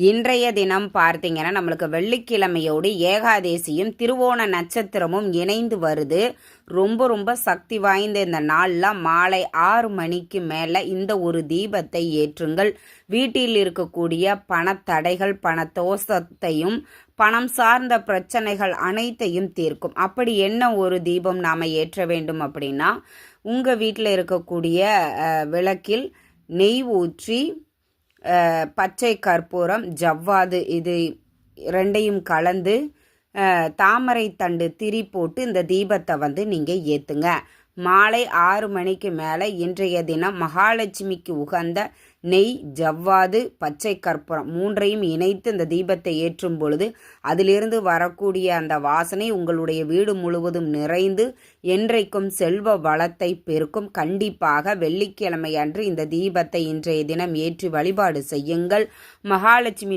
இன்றைய தினம் பார்த்தீங்கன்னா நம்மளுக்கு வெள்ளிக்கிழமையோடு ஏகாதேசியும் திருவோண நட்சத்திரமும் இணைந்து வருது. ரொம்ப ரொம்ப சக்தி வாய்ந்த இந்த நாளில் மாலை ஆறு மணிக்கு மேலே இந்த ஒரு தீபத்தை ஏற்றுங்கள். வீட்டில் இருக்கக்கூடிய பணத்தடைகள் பண தோஷத்தையும் பணம் சார்ந்த பிரச்சனைகள் அனைத்தையும் தீர்க்கும். அப்படி என்ன ஒரு தீபம் நாம் ஏற்ற வேண்டும் அப்படின்னா உங்கள் வீட்டில் இருக்கக்கூடிய விளக்கில் நெய் ஊற்றி பச்சை கற்பூரம் ஜவ்வாது இது ரெண்டையும் கலந்து தாமரை தண்டு திரி போட்டு இந்த தீபத்தை வந்து நீங்கள் ஏற்றுங்க மாலை ஆறு மணிக்கு மேலே இன்றைய தினம் மகாலட்சுமிக்கு உகந்த நெய் ஜவ்வாது பச்சை கற்பூரம் மூன்றையும் இணைத்து இந்த தீபத்தை ஏற்றும் பொழுது அதிலிருந்து வரக்கூடிய அந்த வாசனை உங்களுடைய வீடு முழுவதும் நிறைந்து என்றைக்கும் செல்வ வளத்தை பெருக்கும். கண்டிப்பாக வெள்ளிக்கிழமை அன்று இந்த தீபத்தை இன்றைய தினம் ஏற்றி வழிபாடு செய்யுங்கள். மகாலட்சுமி